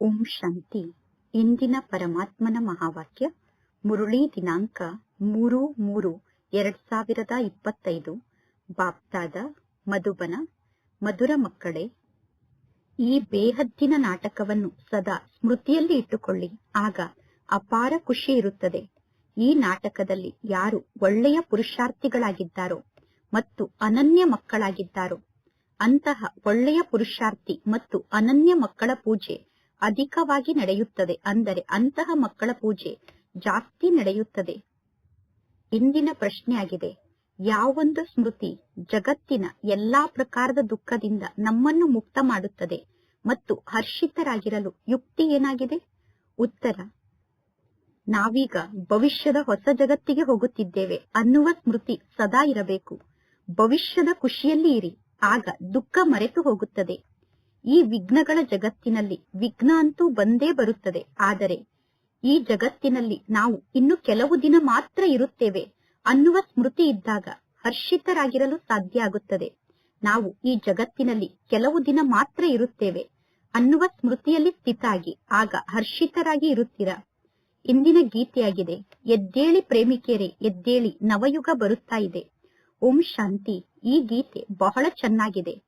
ಓಂ ಶಾಂತಿ. ಇಂದಿನ ಪರಮಾತ್ಮನ ಮಹಾವಾಕ್ಯ, ಮುರುಳಿ ದಿನಾಂಕ ಮೂರು ಮೂರು ಎರಡ್ ಸಾವಿರದ ಇಪ್ಪತ್ತೈದು. ಬಾಪ್ತಾದ, ಮಧುಬನ, ಮಧುರ ಮಕ್ಕಳೇ, ಈ ಬೇಹದ್ದಿನ ನಾಟಕವನ್ನು ಸದಾ ಸ್ಮೃತಿಯಲ್ಲಿ ಇಟ್ಟುಕೊಳ್ಳಿ. ಆಗ ಅಪಾರ ಖುಷಿ ಇರುತ್ತದೆ. ಈ ನಾಟಕದಲ್ಲಿ ಯಾರು ಒಳ್ಳೆಯ ಪುರುಷಾರ್ಥಿಗಳಾಗಿದ್ದಾರೋ ಮತ್ತು ಅನನ್ಯ ಮಕ್ಕಳಾಗಿದ್ದಾರೋ, ಅಂತಹ ಒಳ್ಳೆಯ ಪುರುಷಾರ್ಥಿ ಮತ್ತು ಅನನ್ಯ ಮಕ್ಕಳ ಪೂಜೆ ಅಧಿಕವಾಗಿ ನಡೆಯುತ್ತದೆ. ಅಂದರೆ ಅಂತಹ ಮಕ್ಕಳ ಪೂಜೆ ಜಾಸ್ತಿ ನಡೆಯುತ್ತದೆ. ಇಂದಿನ ಪ್ರಶ್ನೆಯಾಗಿದೆ. ಯಾವೊಂದು ಸ್ಮೃತಿ ಜಗತ್ತಿನ ಎಲ್ಲಾ ಪ್ರಕಾರದ ದುಃಖದಿಂದ ನಮ್ಮನ್ನು ಮುಕ್ತ ಮಾಡುತ್ತದೆ ಮತ್ತು ಹರ್ಷಿತರಾಗಿರಲು ಯುಕ್ತಿ ಏನಾಗಿದೆ? ಉತ್ತರ, ನಾವೀಗ ಭವಿಷ್ಯದ ಹೊಸ ಜಗತ್ತಿಗೆ ಹೋಗುತ್ತಿದ್ದೇವೆ ಅನ್ನುವ ಸ್ಮೃತಿ ಸದಾ ಇರಬೇಕು. ಭವಿಷ್ಯದ ಖುಷಿಯಲ್ಲಿ ಇರಿ. ಆಗ ದುಃಖ ಮರೆತು ಹೋಗುತ್ತದೆ. ಈ ವಿಘ್ನಗಳ ಜಗತ್ತಿನಲ್ಲಿ ವಿಘ್ನ ಅಂತೂ ಬಂದೇ ಬರುತ್ತದೆ. ಆದರೆ ಈ ಜಗತ್ತಿನಲ್ಲಿ ನಾವು ಇನ್ನು ಕೆಲವು ದಿನ ಮಾತ್ರ ಇರುತ್ತೇವೆ ಅನ್ನುವ ಸ್ಮೃತಿ ಇದ್ದಾಗ ಹರ್ಷಿತರಾಗಿರಲು ಸಾಧ್ಯ ಆಗುತ್ತದೆ. ನಾವು ಈ ಜಗತ್ತಿನಲ್ಲಿ ಕೆಲವು ದಿನ ಮಾತ್ರ ಇರುತ್ತೇವೆ ಅನ್ನುವ ಸ್ಮೃತಿಯಲ್ಲಿ ಸ್ಥಿತಾಗಿ, ಆಗ ಹರ್ಷಿತರಾಗಿ ಇರುತ್ತೀರಾ? ಇಂದಿನ ಗೀತೆಯಾಗಿದೆ, ಎದ್ದೇಳಿ ಪ್ರೇಮಿಕೆರೆ, ಎದ್ದೇಳಿ ನವಯುಗ ಬರುತ್ತಾ ಇದೆ. ಓಂ ಶಾಂತಿ. ಈ ಗೀತೆ ಬಹಳ ಚೆನ್ನಾಗಿದೆ.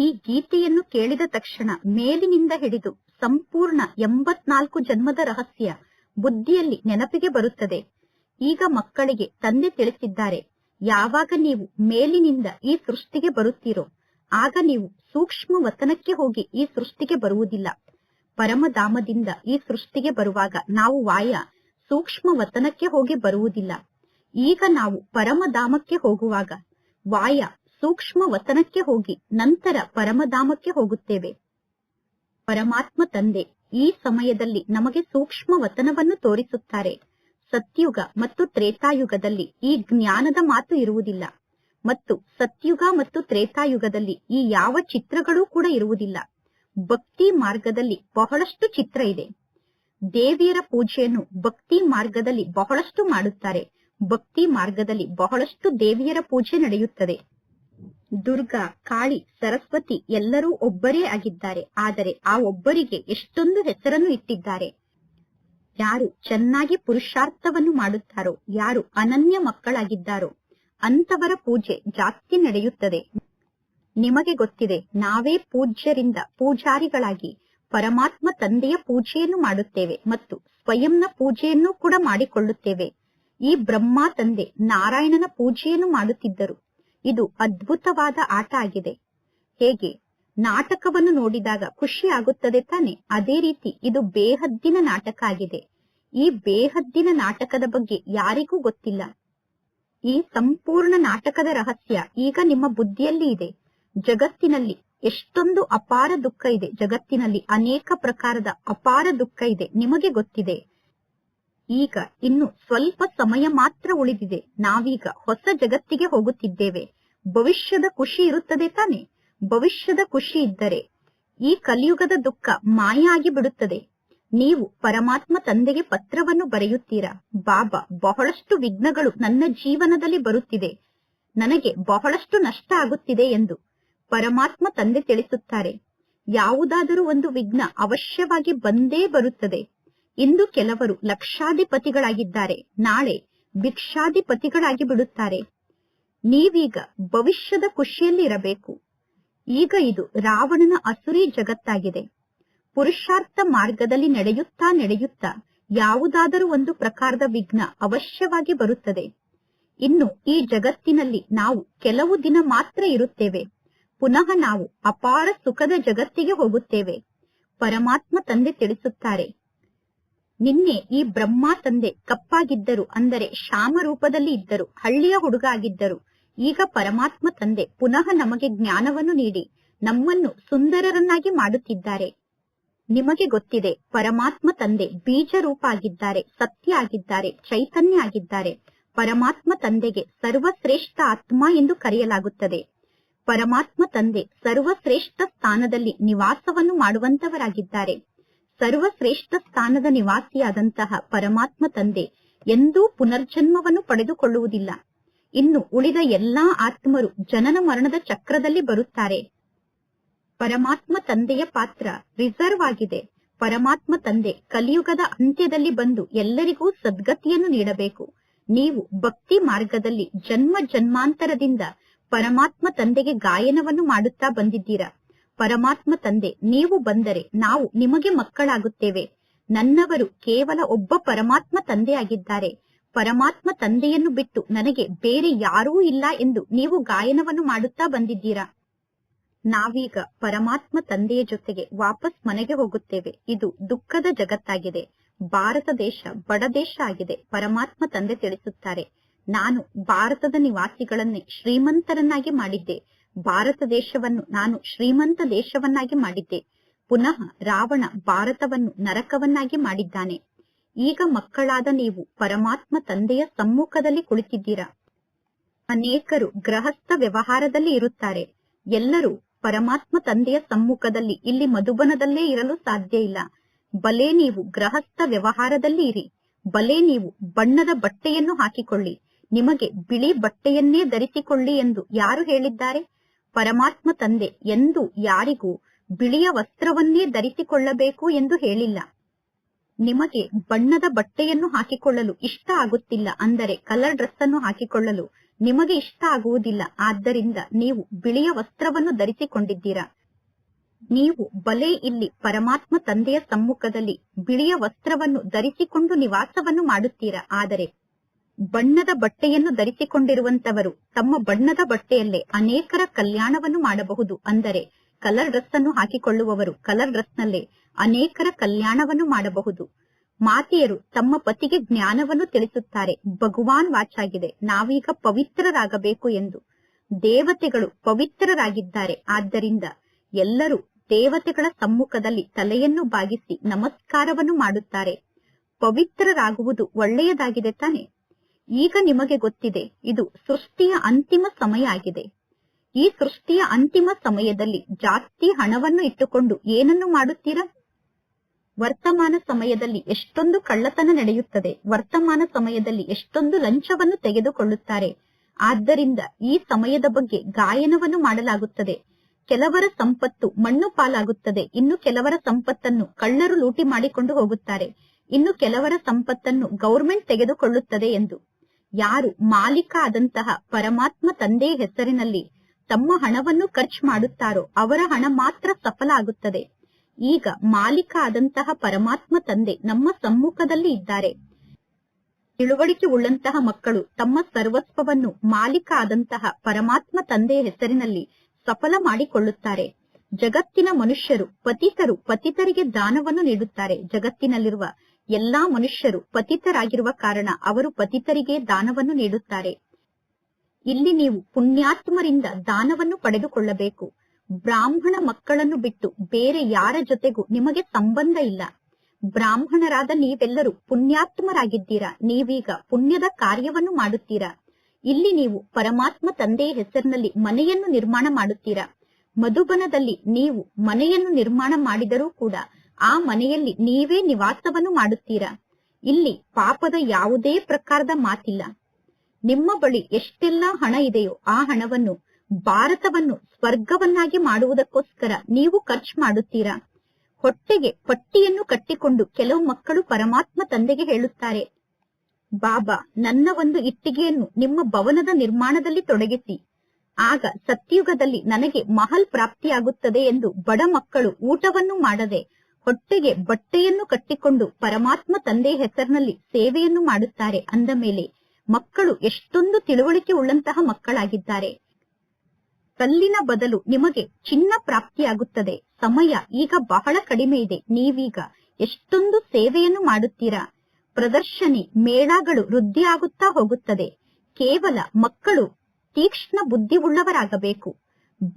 ಈ ಗೀತೆಯನ್ನು ಕೇಳಿದ ತಕ್ಷಣ ಮೇಲಿನಿಂದ ಹಿಡಿದು ಸಂಪೂರ್ಣ ಎಂಬತ್ನಾಲ್ಕು ಜನ್ಮದ ರಹಸ್ಯ ಬುದ್ಧಿಯಲ್ಲಿ ನೆನಪಿಗೆ ಬರುತ್ತದೆ. ಈಗ ಮಕ್ಕಳಿಗೆ ತಂದೆ ತಿಳಿಸಿದ್ದಾರೆ, ಯಾವಾಗ ನೀವು ಮೇಲಿನಿಂದ ಈ ಸೃಷ್ಟಿಗೆ ಬರುತ್ತೀರೋ, ಆಗ ನೀವು ಸೂಕ್ಷ್ಮ ವತನಕ್ಕೆ ಹೋಗಿ ಈ ಸೃಷ್ಟಿಗೆ ಬರುವುದಿಲ್ಲ. ಪರಮಧಾಮದಿಂದ ಈ ಸೃಷ್ಟಿಗೆ ಬರುವಾಗ ನಾವು ವಾಯ ಸೂಕ್ಷ್ಮ ವತನಕ್ಕೆ ಹೋಗಿ ಬರುವುದಿಲ್ಲ. ಈಗ ನಾವು ಪರಮಧಾಮಕ್ಕೆ ಹೋಗುವಾಗ ವಾಯ ಸೂಕ್ಷ್ಮ ವತನಕ್ಕೆ ಹೋಗಿ ನಂತರ ಪರಮಧಾಮಕ್ಕೆ ಹೋಗುತ್ತೇವೆ. ಪರಮಾತ್ಮ ತಂದೆ, ಈ ಸಮಯದಲ್ಲಿ ನಮಗೆ ಸೂಕ್ಷ್ಮ ವತನವನ್ನು ತೋರಿಸುತ್ತಾರೆ. ಸತ್ಯುಗ ಮತ್ತು ತ್ರೇತಾಯುಗದಲ್ಲಿ ಈ ಜ್ಞಾನದ ಮಾತು ಇರುವುದಿಲ್ಲ. ಮತ್ತು ಸತ್ಯುಗ ಮತ್ತು ತ್ರೇತಾಯುಗದಲ್ಲಿ ಈ ಯಾವ ಚಿತ್ರಗಳೂ ಕೂಡ ಇರುವುದಿಲ್ಲ. ಭಕ್ತಿ ಮಾರ್ಗದಲ್ಲಿ ಬಹಳಷ್ಟು ಚಿತ್ರ ಇದೆ. ದೇವಿಯರ ಪೂಜೆಯನ್ನು ಭಕ್ತಿ ಮಾರ್ಗದಲ್ಲಿ ಬಹಳಷ್ಟು ಮಾಡುತ್ತಾರೆ. ಭಕ್ತಿ ಮಾರ್ಗದಲ್ಲಿ ಬಹಳಷ್ಟು ದೇವಿಯರ ಪೂಜೆ ನಡೆಯುತ್ತದೆ. ದುರ್ಗಾ, ಕಾಳಿ, ಸರಸ್ವತಿ ಎಲ್ಲರೂ ಒಬ್ಬರೇ ಆಗಿದ್ದಾರೆ. ಆದರೆ ಆ ಒಬ್ಬರಿಗೆ ಎಷ್ಟೊಂದು ಹೆಸರನ್ನು ಇಟ್ಟಿದ್ದಾರೆ. ಯಾರು ಚೆನ್ನಾಗಿ ಪುರುಷಾರ್ಥವನ್ನು ಮಾಡುತ್ತಾರೋ, ಯಾರು ಅನನ್ಯ ಮಕ್ಕಳಾಗಿದ್ದಾರೋ, ಅಂತವರ ಪೂಜೆ ಜಾಸ್ತಿ ನಡೆಯುತ್ತದೆ. ನಿಮಗೆ ಗೊತ್ತಿದೆ, ನಾವೇ ಪೂಜ್ಯರಿಂದ ಪೂಜಾರಿಗಳಾಗಿ ಪರಮಾತ್ಮ ತಂದೆಯ ಪೂಜೆಯನ್ನು ಮಾಡುತ್ತೇವೆ ಮತ್ತು ಸ್ವಯಂನ ಪೂಜೆಯನ್ನು ಕೂಡ ಮಾಡಿಕೊಳ್ಳುತ್ತೇವೆ. ಈ ಬ್ರಹ್ಮ ತಂದೆ ನಾರಾಯಣನ ಪೂಜೆಯನ್ನು ಮಾಡುತ್ತಿದ್ದರು. ಇದು ಅದ್ಭುತವಾದ ಆಟ ಆಗಿದೆ. ಹೇಗೆ? ನಾಟಕವನ್ನು ನೋಡಿದಾಗ ಖುಷಿ ಆಗುತ್ತದೆ ತಾನೆ. ಅದೇ ರೀತಿ ಇದು ಬೇಹದ್ದಿನ ನಾಟಕ ಆಗಿದೆ. ಈ ಬೇಹದ್ದಿನ ನಾಟಕದ ಬಗ್ಗೆ ಯಾರಿಗೂ ಗೊತ್ತಿಲ್ಲ. ಈ ಸಂಪೂರ್ಣ ನಾಟಕದ ರಹಸ್ಯ ಈಗ ನಿಮ್ಮ ಬುದ್ಧಿಯಲ್ಲಿ ಇದೆ. ಜಗತ್ತಿನಲ್ಲಿ ಎಷ್ಟೊಂದು ಅಪಾರ ದುಃಖ ಇದೆ. ಜಗತ್ತಿನಲ್ಲಿ ಅನೇಕ ಪ್ರಕಾರದ ಅಪಾರ ದುಃಖ ಇದೆ. ನಿಮಗೆ ಗೊತ್ತಿದೆ. ಈಗ ಇನ್ನು ಸ್ವಲ್ಪ ಸಮಯ ಮಾತ್ರ ಉಳಿದಿದೆ. ನಾವೀಗ ಹೊಸ ಜಗತ್ತಿಗೆ ಹೋಗುತ್ತಿದ್ದೇವೆ. ಭವಿಷ್ಯದ ಖುಷಿ ಇರುತ್ತದೆ ತಾನೆ. ಭವಿಷ್ಯದ ಖುಷಿ ಇದ್ದರೆ ಈ ಕಲಿಯುಗದ ದುಃಖ ಮಾಯ ಆಗಿ ಬಿಡುತ್ತದೆ. ನೀವು ಪರಮಾತ್ಮ ತಂದೆಗೆ ಪತ್ರವನ್ನು ಬರೆಯುತ್ತೀರಾ? ಬಾಬಾ, ಬಹಳಷ್ಟು ವಿಘ್ನಗಳು ನನ್ನ ಜೀವನದಲ್ಲಿ ಬರುತ್ತಿದೆ. ನನಗೆ ಬಹಳಷ್ಟು ನಷ್ಟ ಆಗುತ್ತಿದೆ ಎಂದು ಪರಮಾತ್ಮ ತಂದೆ ತಿಳಿಸುತ್ತಾರೆ. ಯಾವುದಾದರೂ ಒಂದು ವಿಘ್ನ ಅವಶ್ಯವಾಗಿ ಬಂದೇ ಬರುತ್ತದೆ. ಇಂದು ಕೆಲವರು ಲಕ್ಷಾಧಿಪತಿಗಳಾಗಿದ್ದಾರೆ. ನಾಳೆ ಭಿಕ್ಷಾಧಿಪತಿಗಳಾಗಿ ಬಿಡುತ್ತಾರೆ. ನೀವೀಗ ಭವಿಷ್ಯದ ಖುಷಿಯಲ್ಲಿ ಇರಬೇಕು ಈಗ ಇದು ರಾವಣನ ಅಸುರಿ ಜಗತ್ತಾಗಿದೆ. ಪುರುಷಾರ್ಥ ಮಾರ್ಗದಲ್ಲಿ ನಡೆಯುತ್ತಾ ನಡೆಯುತ್ತಾ ಯಾವುದಾದರೂ ಒಂದು ಪ್ರಕಾರದ ವಿಘ್ನ ಅವಶ್ಯವಾಗಿ ಬರುತ್ತದೆ. ಇನ್ನು ಈ ಜಗತ್ತಿನಲ್ಲಿ ನಾವು ಕೆಲವು ದಿನ ಮಾತ್ರ ಇರುತ್ತೇವೆ. ಪುನಃ ನಾವು ಅಪಾರ ಸುಖದ ಜಗತ್ತಿಗೆ ಹೋಗುತ್ತೇವೆ. ಪರಮಾತ್ಮ ತಂದೆ ತಿಳಿಸುತ್ತಾರೆ. ನಿನ್ನೆ ಈ ಬ್ರಹ್ಮ ತಂದೆ ಕಪ್ಪಾಗಿದ್ದರು ಅಂದರೆ ಶ್ಯಾಮ ರೂಪದಲ್ಲಿ ಇದ್ದರು, ಹಳ್ಳಿಯ ಹುಡುಗ ಆಗಿದ್ದರು ಈಗ ಪರಮಾತ್ಮ ತಂದೆ ಪುನಃ ನಮಗೆ ಜ್ಞಾನವನ್ನು ನೀಡಿ, ನಮ್ಮನ್ನು ಸುಂದರರನ್ನಾಗಿ ಮಾಡುತ್ತಿದ್ದಾರೆ. ನಿಮಗೆ ಗೊತ್ತಿದೆ, ಪರಮಾತ್ಮ ತಂದೆ ಬೀಜ ರೂಪ ಆಗಿದ್ದಾರೆ ಸತ್ಯ ಆಗಿದ್ದಾರೆ, ಚೈತನ್ಯ ಆಗಿದ್ದಾರೆ. ಪರಮಾತ್ಮ ತಂದೆಗೆ ಸರ್ವಶ್ರೇಷ್ಠ ಆತ್ಮ ಎಂದು ಕರೆಯಲಾಗುತ್ತದೆ. ಪರಮಾತ್ಮ ತಂದೆ ಸರ್ವಶ್ರೇಷ್ಠ ಸ್ಥಾನದಲ್ಲಿ ನಿವಾಸವನ್ನು ಮಾಡುವಂತವರಾಗಿದ್ದಾರೆ. ಸರ್ವಶ್ರೇಷ್ಠ ಸ್ಥಾನದ ನಿವಾಸಿಯಾದಂತಹ ಪರಮಾತ್ಮ ತಂದೆ ಎಂದೂ ಪುನರ್ಜನ್ಮವನ್ನು ಪಡೆದುಕೊಳ್ಳುವುದಿಲ್ಲ. ಇನ್ನು ಉಳಿದ ಎಲ್ಲಾ ಆತ್ಮರು ಜನನ ಮರಣದ ಚಕ್ರದಲ್ಲಿ ಬರುತ್ತಾರೆ. ಪರಮಾತ್ಮ ತಂದೆಯ ಪಾತ್ರ ರಿಸರ್ವ್ ಆಗಿದೆ. ಪರಮಾತ್ಮ ತಂದೆ ಕಲಿಯುಗದ ಅಂತ್ಯದಲ್ಲಿ ಬಂದು ಎಲ್ಲರಿಗೂ ಸದ್ಗತಿಯನ್ನು ನೀಡಬೇಕು. ನೀವು ಭಕ್ತಿ ಮಾರ್ಗದಲ್ಲಿ ಜನ್ಮ ಜನ್ಮಾಂತರದಿಂದ ಪರಮಾತ್ಮ ತಂದೆಗೆ ಗಾಯನವನ್ನು ಮಾಡುತ್ತಾ ಬಂದಿದ್ದೀರಾ? ಪರಮಾತ್ಮ ತಂದೆ, ನೀವು ಬಂದರೆ ನಾವು ನಿಮಗೆ ಮಕ್ಕಳಾಗುತ್ತೇವೆ. ನನ್ನವರು ಕೇವಲ ಒಬ್ಬ ಪರಮಾತ್ಮ ತಂದೆಯಾಗಿದ್ದಾರೆ. ಪರಮಾತ್ಮ ತಂದೆಯನ್ನು ಬಿಟ್ಟು ನನಗೆ ಬೇರೆ ಯಾರೂ ಇಲ್ಲ ಎಂದು ನೀವು ಗಾಯನವನ್ನು ಮಾಡುತ್ತಾ ಬಂದಿದ್ದೀರಾ? ನಾವೀಗ ಪರಮಾತ್ಮ ತಂದೆಯ ಜೊತೆಗೆ ವಾಪಸ್ ಮನೆಗೆ ಹೋಗುತ್ತೇವೆ. ಇದು ದುಃಖದ ಜಗತ್ತಾಗಿದೆ. ಭಾರತ ದೇಶ ಬಡ ದೇಶ ಆಗಿದೆ, ಪರಮಾತ್ಮ ತಂದೆ ತಿಳಿಸುತ್ತಾರೆ. ನಾನು ಭಾರತದ ನಿವಾಸಿಗಳನ್ನೇ ಶ್ರೀಮಂತರನ್ನಾಗಿ ಮಾಡಿದ್ದೆ. ಭಾರತ ದೇಶವನ್ನು ನಾನು ಶ್ರೀಮಂತ ದೇಶವನ್ನಾಗಿ ಮಾಡಿದ್ದೆ. ಪುನಃ ರಾವಣ ಭಾರತವನ್ನು ನರಕವನ್ನಾಗಿ ಮಾಡಿದ್ದಾನೆ. ಈಗ ಮಕ್ಕಳಾದ ನೀವು ಪರಮಾತ್ಮ ತಂದೆಯ ಸಮ್ಮುಖದಲ್ಲಿ ಕುಳಿತಿದ್ದೀರಾ? ಅನೇಕರು ಗೃಹಸ್ಥ ವ್ಯವಹಾರದಲ್ಲಿ ಇರುತ್ತಾರೆ. ಎಲ್ಲರೂ ಪರಮಾತ್ಮ ತಂದೆಯ ಸಮ್ಮುಖದಲ್ಲಿ ಇಲ್ಲಿ ಮಧುಬನದಲ್ಲೇ ಇರಲು ಸಾಧ್ಯ ಇಲ್ಲ. ಬಲೆ ನೀವು ಗೃಹಸ್ಥ ವ್ಯವಹಾರದಲ್ಲಿ ಇರಿ. ಬಲೆ ನೀವು ಬಣ್ಣದ ಬಟ್ಟೆಯನ್ನು ಹಾಕಿಕೊಳ್ಳಿ. ನಿಮಗೆ ಬಿಳಿ ಬಟ್ಟೆಯನ್ನೇ ಧರಿಸಿಕೊಳ್ಳಿ ಎಂದು ಯಾರು ಹೇಳಿದ್ದಾರೆ? ಪರಮಾತ್ಮ ತಂದೆ ಎಂದು ಯಾರಿಗೂ ಬಿಳಿಯ ವಸ್ತ್ರವನ್ನೇ ಧರಿಸಿಕೊಳ್ಳಬೇಕು ಎಂದು ಹೇಳಿಲ್ಲ. ನಿಮಗೆ ಬಣ್ಣದ ಬಟ್ಟೆಯನ್ನು ಹಾಕಿಕೊಳ್ಳಲು ಇಷ್ಟ ಆಗುತ್ತಿಲ್ಲ ಅಂದರೆ ಕಲರ್ ಡ್ರೆಸ್ ಅನ್ನು ಹಾಕಿಕೊಳ್ಳಲು ನಿಮಗೆ ಇಷ್ಟ ಆಗುವುದಿಲ್ಲ. ಆದ್ದರಿಂದ ನೀವು ಬಿಳಿಯ ವಸ್ತ್ರವನ್ನು ಧರಿಸಿಕೊಂಡಿದ್ದೀರಾ? ನೀವು ಬಲೆ ಇಲ್ಲಿ ಪರಮಾತ್ಮ ತಂದೆಯ ಸಮ್ಮುಖದಲ್ಲಿ ಬಿಳಿಯ ವಸ್ತ್ರವನ್ನು ಧರಿಸಿಕೊಂಡು ನಿವಾಸವನ್ನು ಮಾಡುತ್ತೀರಾ? ಆದರೆ ಬಣ್ಣದ ಬಟ್ಟೆಯನ್ನು ಧರಿಸಿಕೊಂಡಿರುವಂತವರು ತಮ್ಮ ಬಣ್ಣದ ಬಟ್ಟೆಯಲ್ಲೇ ಅನೇಕರ ಕಲ್ಯಾಣವನ್ನು ಮಾಡಬಹುದು. ಅಂದರೆ ಕಲರ್ ಡ್ರೆಸ್ ಅನ್ನು ಹಾಕಿಕೊಳ್ಳುವವರು ಕಲರ್ ಡ್ರೆಸ್ ನಲ್ಲೇ ಅನೇಕರ ಕಲ್ಯಾಣವನ್ನು ಮಾಡಬಹುದು. ಮಾತೆಯರು ತಮ್ಮ ಪತಿಗೆ ಜ್ಞಾನವನ್ನು ತಿಳಿಸುತ್ತಾರೆ. ಭಗವಾನ್ ವಾಚಾಗಿದೆ ನಾವೀಗ ಪವಿತ್ರರಾಗಬೇಕು ಎಂದು. ದೇವತೆಗಳು ಪವಿತ್ರರಾಗಿದ್ದಾರೆ. ಆದ್ದರಿಂದ ಎಲ್ಲರೂ ದೇವತೆಗಳ ಸಮ್ಮುಖದಲ್ಲಿ ತಲೆಯನ್ನು ಬಾಗಿಸಿ ನಮಸ್ಕಾರವನ್ನು ಮಾಡುತ್ತಾರೆ. ಪವಿತ್ರರಾಗುವುದು ಒಳ್ಳೆಯದಾಗಿದೆ ತಾನೆ? ಈಗ ನಿಮಗೆ ಗೊತ್ತಿದೆ, ಇದು ಸೃಷ್ಟಿಯ ಅಂತಿಮ ಸಮಯ ಆಗಿದೆ. ಈ ಸೃಷ್ಟಿಯ ಅಂತಿಮ ಸಮಯದಲ್ಲಿ ಜಾಸ್ತಿ ಹಣವನ್ನು ಇಟ್ಟುಕೊಂಡು ಏನನ್ನು ಮಾಡುತ್ತೀರಾ? ವರ್ತಮಾನ ಸಮಯದಲ್ಲಿ ಎಷ್ಟೊಂದು ಕಳ್ಳತನ ನಡೆಯುತ್ತದೆ, ವರ್ತಮಾನ ಸಮಯದಲ್ಲಿ ಎಷ್ಟೊಂದು ಲಂಚವನ್ನು ತೆಗೆದುಕೊಳ್ಳುತ್ತಾರೆ. ಆದ್ದರಿಂದ ಈ ಸಮಯದ ಬಗ್ಗೆ ಗಾಯನವನ್ನು ಮಾಡಲಾಗುತ್ತದೆ. ಕೆಲವರ ಸಂಪತ್ತು ಮಣ್ಣು ಪಾಲಾಗುತ್ತದೆ, ಇನ್ನು ಕೆಲವರ ಸಂಪತ್ತನ್ನು ಕಳ್ಳರು ಲೂಟಿ ಮಾಡಿಕೊಂಡು ಹೋಗುತ್ತಾರೆ, ಇನ್ನು ಕೆಲವರ ಸಂಪತ್ತನ್ನು ಗೌರ್ಮೆಂಟ್ ತೆಗೆದುಕೊಳ್ಳುತ್ತದೆ ಎಂದು. ಯಾರು ಮಾಲೀಕ ಆದಂತಹ ಪರಮಾತ್ಮ ತಂದೆ ಹೆಸರಿನಲ್ಲಿ ತಮ್ಮ ಹಣವನ್ನು ಖರ್ಚು ಮಾಡುತ್ತಾರೋ ಅವರ ಹಣ ಮಾತ್ರ ಸಫಲ ಆಗುತ್ತದೆ. ಈಗ ಮಾಲೀಕ ಆದಂತಹ ಪರಮಾತ್ಮ ತಂದೆ ನಮ್ಮ ಸಮ್ಮುಖದಲ್ಲಿ ಇದ್ದಾರೆ. ತಿಳುವಳಿಕೆ ಉಳ್ಳಂತಹ ಮಕ್ಕಳು ತಮ್ಮ ಸರ್ವಸ್ವವನ್ನು ಮಾಲೀಕ ಆದಂತಹ ಪರಮಾತ್ಮ ತಂದೆಯ ಹೆಸರಿನಲ್ಲಿ ಸಫಲ ಮಾಡಿಕೊಳ್ಳುತ್ತಾರೆ. ಜಗತ್ತಿನ ಮನುಷ್ಯರು ಪತಿತರು ಪತಿತರಿಗೆ ದಾನವನ್ನು ನೀಡುತ್ತಾರೆ. ಜಗತ್ತಿನಲ್ಲಿರುವ ಎಲ್ಲಾ ಮನುಷ್ಯರು ಪತಿತರಾಗಿರುವ ಕಾರಣ ಅವರು ಪತಿತರಿಗೆ ದಾನವನ್ನು ನೀಡುತ್ತಾರೆ. ಇಲ್ಲಿ ನೀವು ಪುಣ್ಯಾತ್ಮರಿಂದ ದಾನವನ್ನು ಪಡೆದುಕೊಳ್ಳಬೇಕು. ಬ್ರಾಹ್ಮಣ ಮಕ್ಕಳನ್ನು ಬಿಟ್ಟು ಬೇರೆ ಯಾರ ಜೊತೆಗೂ ನಿಮಗೆ ಸಂಬಂಧ ಇಲ್ಲ. ಬ್ರಾಹ್ಮಣರಾದ ನೀವೆಲ್ಲರೂ ಪುಣ್ಯಾತ್ಮರಾಗಿದ್ದೀರಾ? ನೀವೀಗ ಪುಣ್ಯದ ಕಾರ್ಯವನ್ನು ಮಾಡುತ್ತೀರಾ? ಇಲ್ಲಿ ನೀವು ಪರಮಾತ್ಮ ತಂದೆಯ ಹೆಸರಿನಲ್ಲಿ ಮನೆಯನ್ನು ನಿರ್ಮಾಣ ಮಾಡುತ್ತೀರಾ? ಮಧುಬನದಲ್ಲಿ ನೀವು ಮನೆಯನ್ನು ನಿರ್ಮಾಣ ಮಾಡಿದರೂ ಕೂಡ ಆ ಮನೆಯಲ್ಲಿ ನೀವೇ ನಿವಾಸವನ್ನು ಮಾಡುತ್ತೀರಾ? ಇಲ್ಲಿ ಪಾಪದ ಯಾವುದೇ ಪ್ರಕಾರದ ಮಾತಿಲ್ಲ. ನಿಮ್ಮ ಬಳಿ ಎಷ್ಟೆಲ್ಲ ಹಣ ಇದೆಯೋ ಆ ಹಣವನ್ನು, ಭಾರತವನ್ನು ಸ್ವರ್ಗವನ್ನಾಗಿ ಮಾಡುವುದಕ್ಕೋಸ್ಕರ ನೀವು ಖರ್ಚು ಮಾಡುತ್ತೀರಾ? ಹೊಟ್ಟೆಗೆ ಪಟ್ಟಿಯನ್ನು ಕಟ್ಟಿಕೊಂಡು ಕೆಲವು ಮಕ್ಕಳು ಪರಮಾತ್ಮ ತಂದೆಗೆ ಹೇಳುತ್ತಾರೆ, ಬಾಬಾ, ನನ್ನ ಒಂದು ಇಟ್ಟಿಗೆಯನ್ನು ನಿಮ್ಮ ಭವನದ ನಿರ್ಮಾಣದಲ್ಲಿ ತೊಡಗಿಸಿ. ಆಗ ಸತ್ಯುಗದಲ್ಲಿ ನನಗೆ ಮಹಲ್ ಪ್ರಾಪ್ತಿಯಾಗುತ್ತದೆ ಎಂದು ಬಡ ಮಕ್ಕಳು ಊಟವನ್ನು ಮಾಡದೆ ಹೊಟ್ಟೆಗೆ ಬಟ್ಟೆಯನ್ನು ಕಟ್ಟಿಕೊಂಡು ಪರಮಾತ್ಮ ತಂದೆ ಹೆಸರಿನಲ್ಲಿ ಸೇವೆಯನ್ನು ಮಾಡುತ್ತಾರೆ ಅಂದ ಮೇಲೆ ಮಕ್ಕಳು ಎಷ್ಟೊಂದು ತಿಳುವಳಿಕೆ ಉಳ್ಳಂತಹ ಮಕ್ಕಳಾಗಿದ್ದಾರೆ. ಕಲ್ಲಿನ ಬದಲು ನಿಮಗೆ ಚಿನ್ನ ಪ್ರಾಪ್ತಿಯಾಗುತ್ತದೆ. ಸಮಯ ಈಗ ಬಹಳ ಕಡಿಮೆ ಇದೆ. ನೀವೀಗ ಎಷ್ಟೊಂದು ಸೇವೆಯನ್ನು ಮಾಡುತ್ತೀರಾ? ಪ್ರದರ್ಶನಿ ಮೇಳಗಳು ವೃದ್ಧಿಯಾಗುತ್ತಾ ಹೋಗುತ್ತದೆ. ಕೇವಲ ಮಕ್ಕಳು ತೀಕ್ಷ್ಣ ಬುದ್ಧಿ ಉಳ್ಳವರಾಗಬೇಕು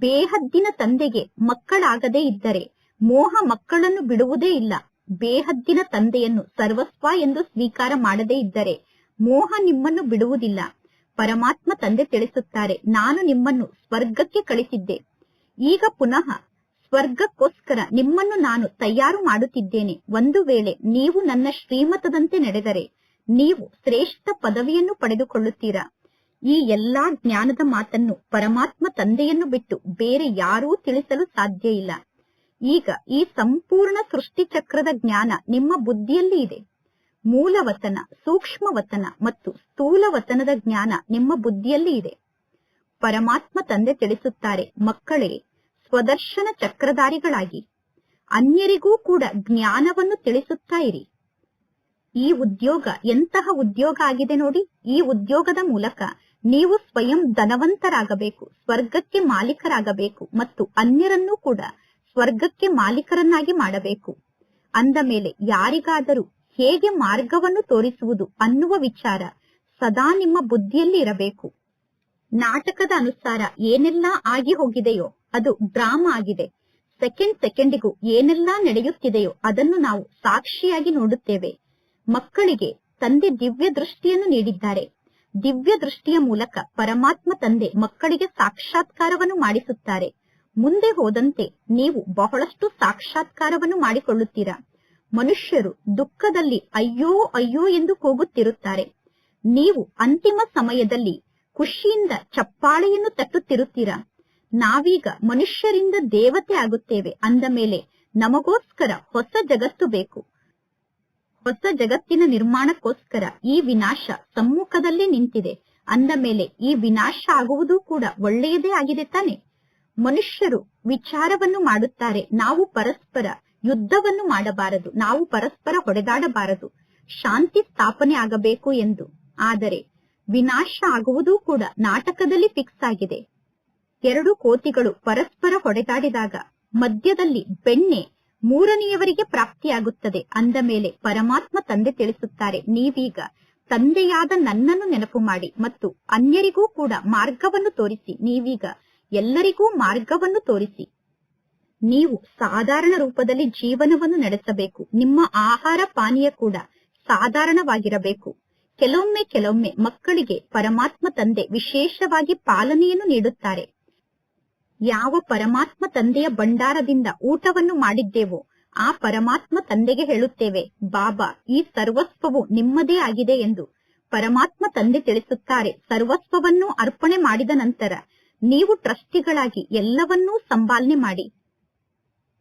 ಬೇಹದ್ದಿನ ತಂದೆಗೆ ಮಕ್ಕಳಾಗದೇ ಇದ್ದರೆ ಮೋಹ ಮಕ್ಕಳನ್ನು ಬಿಡುವುದೇ ಇಲ್ಲ. ಬೇಹದ್ದಿನ ತಂದೆಯನ್ನು ಸರ್ವಸ್ವ ಎಂದು ಸ್ವೀಕಾರ ಮಾಡದೇ ಇದ್ದರೆ ಮೋಹ ನಿಮ್ಮನ್ನು ಬಿಡುವುದಿಲ್ಲ. ಪರಮಾತ್ಮ ತಂದೆ ತಿಳಿಸುತ್ತಾರೆ, ನಾನು ನಿಮ್ಮನ್ನು ಸ್ವರ್ಗಕ್ಕೆ ಕಳಿಸಿದ್ದೆ. ಈಗ ಪುನಃ ಸ್ವರ್ಗಕ್ಕೋಸ್ಕರ ನಿಮ್ಮನ್ನು ನಾನು ತಯಾರು ಮಾಡುತ್ತಿದ್ದೇನೆ. ಒಂದು ವೇಳೆ ನೀವು ನನ್ನ ಶ್ರೀಮತದಂತೆ ನಡೆದರೆ ನೀವು ಶ್ರೇಷ್ಠ ಪದವಿಯನ್ನು ಪಡೆದುಕೊಳ್ಳುತ್ತೀರಾ? ಈ ಎಲ್ಲಾ ಜ್ಞಾನದ ಮಾತನ್ನು ಪರಮಾತ್ಮ ತಂದೆಯನ್ನು ಬಿಟ್ಟು ಬೇರೆ ಯಾರೂ ತಿಳಿಸಲು ಸಾಧ್ಯ ಇಲ್ಲ. ಈಗ ಈ ಸಂಪೂರ್ಣ ಸೃಷ್ಟಿ ಚಕ್ರದ ಜ್ಞಾನ ನಿಮ್ಮ ಬುದ್ಧಿಯಲ್ಲಿ ಇದೆ. ಮೂಲವತನ, ಸೂಕ್ಷ್ಮವತನ ಮತ್ತು ಸ್ಥೂಲ ಸ್ಥೂಲವತನದ ಜ್ಞಾನ ನಿಮ್ಮ ಬುದ್ಧಿಯಲ್ಲಿ ಇದೆ. ಪರಮಾತ್ಮ ತಂದೆ ತಿಳಿಸುತ್ತಾರೆ, ಮಕ್ಕಳೇ, ಸ್ವದರ್ಶನ ಚಕ್ರಧಾರಿಗಳಾಗಿ. ಅನ್ಯರಿಗೂ ಕೂಡ ಜ್ಞಾನವನ್ನು ತಿಳಿಸುತ್ತಾ ಇರಿ. ಈ ಉದ್ಯೋಗ ಎಂತಹ ಉದ್ಯೋಗ ಆಗಿದೆ ನೋಡಿ. ಈ ಉದ್ಯೋಗದ ಮೂಲಕ ನೀವು ಸ್ವಯಂ ಧನವಂತರಾಗಬೇಕು, ಸ್ವರ್ಗಕ್ಕೆ ಮಾಲೀಕರಾಗಬೇಕು ಮತ್ತು ಅನ್ಯರನ್ನೂ ಕೂಡ ಸ್ವರ್ಗಕ್ಕೆ ಮಾಲೀಕರನ್ನಾಗಿ ಮಾಡಬೇಕು. ಅಂದ ಮೇಲೆ ಯಾರಿಗಾದರೂ ಹೇಗೆ ಮಾರ್ಗವನ್ನು ತೋರಿಸುವುದು ಅನ್ನುವ ವಿಚಾರ ಸದಾ ನಿಮ್ಮ ಬುದ್ಧಿಯಲ್ಲಿ ಇರಬೇಕು. ನಾಟಕದ ಅನುಸಾರ ಏನೆಲ್ಲಾ ಆಗಿ ಹೋಗಿದೆಯೋ ಅದು ಡ್ರಾಮಾ ಆಗಿದೆ. ಸೆಕೆಂಡ್ ಸೆಕೆಂಡಿಗೂ ಏನೆಲ್ಲಾ ನಡೆಯುತ್ತಿದೆಯೋ ಅದನ್ನು ನಾವು ಸಾಕ್ಷಿಯಾಗಿ ನೋಡುತ್ತೇವೆ. ಮಕ್ಕಳಿಗೆ ತಂದೆ ದಿವ್ಯ ದೃಷ್ಟಿಯನ್ನು ನೀಡಿದ್ದಾರೆ. ದಿವ್ಯ ದೃಷ್ಟಿಯ ಮೂಲಕ ಪರಮಾತ್ಮ ತಂದೆ ಮಕ್ಕಳಿಗೆ ಸಾಕ್ಷಾತ್ಕಾರವನ್ನು ಮಾಡಿಸುತ್ತಾರೆ. ಮುಂದೆ ಹೋದಂತೆ ನೀವು ಬಹಳಷ್ಟು ಸಾಕ್ಷಾತ್ಕಾರವನ್ನು ಮಾಡಿಕೊಳ್ಳುತ್ತೀರಾ. ಮನುಷ್ಯರು ದುಃಖದಲ್ಲಿ ಅಯ್ಯೋ ಅಯ್ಯೋ ಎಂದು ಕೂಗುತ್ತಿರುತ್ತಾರೆ. ನೀವು ಅಂತಿಮ ಸಮಯದಲ್ಲಿ ಖುಷಿಯಿಂದ ಚಪ್ಪಾಳೆಯನ್ನು ತಟ್ಟುತ್ತಿರುತ್ತೀರಾ. ನಾವೀಗ ಮನುಷ್ಯರಿಂದ ದೇವತೆ ಆಗುತ್ತೇವೆ ಅಂದ ಮೇಲೆ ನಮಗೋಸ್ಕರ ಹೊಸ ಜಗತ್ತು ಬೇಕು. ಹೊಸ ಜಗತ್ತಿನ ನಿರ್ಮಾಣಕ್ಕೋಸ್ಕರ ಈ ವಿನಾಶ ಸಮ್ಮುಖದಲ್ಲೇ ನಿಂತಿದೆ. ಅಂದ ಮೇಲೆ ಈ ವಿನಾಶ ಆಗುವುದು ಕೂಡ ಒಳ್ಳೆಯದೇ ಆಗಿದೆ ತಾನೆ? ಮನುಷ್ಯರು ವಿಚಾರವನ್ನು ಮಾಡುತ್ತಾರೆ. ನಾವು ಪರಸ್ಪರ ಯುದ್ಧವನ್ನು ಮಾಡಬಾರದು. ನಾವು ಪರಸ್ಪರ ಹೊಡೆದಾಡಬಾರದು. ಶಾಂತಿ ಸ್ಥಾಪನೆ ಆಗಬೇಕು ಎಂದು. ಆದರೆ ವಿನಾಶ ಆಗುವುದೂ ಕೂಡ ನಾಟಕದಲ್ಲಿ ಫಿಕ್ಸ್ ಆಗಿದೆ. ಎರಡು ಕೋತಿಗಳು ಪರಸ್ಪರ ಹೊಡೆದಾಡಿದಾಗ ಮಧ್ಯದಲ್ಲಿ ಬೆಣ್ಣೆ ಮೂರನೆಯವರಿಗೆ ಪ್ರಾಪ್ತಿಯಾಗುತ್ತದೆ. ಅಂದ ಮೇಲೆ ಪರಮಾತ್ಮ ತಂದೆ ತಿಳಿಸುತ್ತಾರೆ, ನೀವೀಗ ತಂದೆಯಾದ ನನ್ನನ್ನು ನೆನಪು ಮಾಡಿ ಮತ್ತು ಅನ್ಯರಿಗೂ ಕೂಡ ಮಾರ್ಗವನ್ನು ತೋರಿಸಿ. ನೀವೀಗ ಎಲ್ಲರಿಗೂ ಮಾರ್ಗವನ್ನು ತೋರಿಸಿ. ನೀವು ಸಾಧಾರಣ ರೂಪದಲ್ಲಿ ಜೀವನವನ್ನು ನಡೆಸಬೇಕು. ನಿಮ್ಮ ಆಹಾರ ಪಾನೀಯ ಕೂಡ ಸಾಧಾರಣವಾಗಿರಬೇಕು. ಕೆಲವೊಮ್ಮೆ ಕೆಲವೊಮ್ಮೆ ಮಕ್ಕಳಿಗೆ ಪರಮಾತ್ಮ ತಂದೆ ವಿಶೇಷವಾಗಿ ಪಾಲನೆಯನ್ನು ನೀಡುತ್ತಾರೆ. ಯಾವ ಪರಮಾತ್ಮ ತಂದೆಯ ಭಂಡಾರದಿಂದ ಊಟವನ್ನು ಮಾಡಿದ್ದೇವೋ ಆ ಪರಮಾತ್ಮ ತಂದೆಗೆ ಹೇಳುತ್ತೇವೆ, ಬಾಬಾ, ಈ ಸರ್ವಸ್ವವು ನಿಮ್ಮದೇ ಆಗಿದೆ ಎಂದು ಪರಮಾತ್ಮ ತಂದೆ ತಿಳಿಸುತ್ತಾರೆ. ಸರ್ವಸ್ವವನ್ನು ಅರ್ಪಣೆ ಮಾಡಿದ ನಂತರ ನೀವು ಟ್ರಸ್ಟಿಗಳಾಗಿ ಎಲ್ಲವನ್ನೂ ಸಂಪಾಲನೆ ಮಾಡಿ.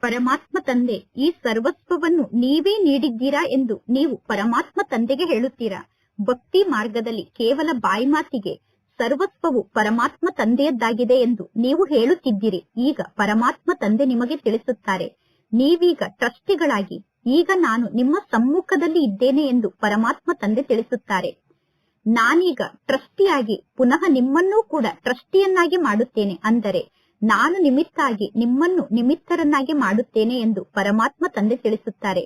ಪರಮಾತ್ಮ ತಂದೆ, ಈ ಸರ್ವಸ್ವವನ್ನು ನೀವೇ ನೀಡಿದ್ದೀರಾ ಎಂದು ನೀವು ಪರಮಾತ್ಮ ತಂದೆಗೆ ಹೇಳುತ್ತೀರಾ? ಭಕ್ತಿ ಮಾರ್ಗದಲ್ಲಿ ಕೇವಲ ಬಾಯಿ ಮಾತಿಗೆ ಸರ್ವಸ್ವವು ಪರಮಾತ್ಮ ತಂದೆಯದ್ದಾಗಿದೆ ಎಂದು ನೀವು ಹೇಳುತ್ತಿದ್ದೀರಿ. ಈಗ ಪರಮಾತ್ಮ ತಂದೆ ನಿಮಗೆ ತಿಳಿಸುತ್ತಾರೆ, ನೀವೀಗ ಟ್ರಸ್ಟಿಗಳಾಗಿ, ಈಗ ನಾನು ನಿಮ್ಮ ಸಮ್ಮುಖದಲ್ಲಿ ಇದ್ದೇನೆ ಎಂದು ಪರಮಾತ್ಮ ತಂದೆ ತಿಳಿಸುತ್ತಾರೆ. ನಾನೀಗ ಟ್ರಸ್ಟಿಯಾಗಿ ಪುನಃ ನಿಮ್ಮನ್ನೂ ಕೂಡ ಟ್ರಸ್ಟಿಯನ್ನಾಗಿ ಮಾಡುತ್ತೇನೆ ಅಂದರೆ ನಾನು ನಿಮಿತ್ತಾಗಿ ನಿಮ್ಮನ್ನು ನಿಮಿತ್ತರನ್ನಾಗಿ ಮಾಡುತ್ತೇನೆ ಎಂದು ಪರಮಾತ್ಮ ತಂದೆ ತಿಳಿಸುತ್ತಾರೆ.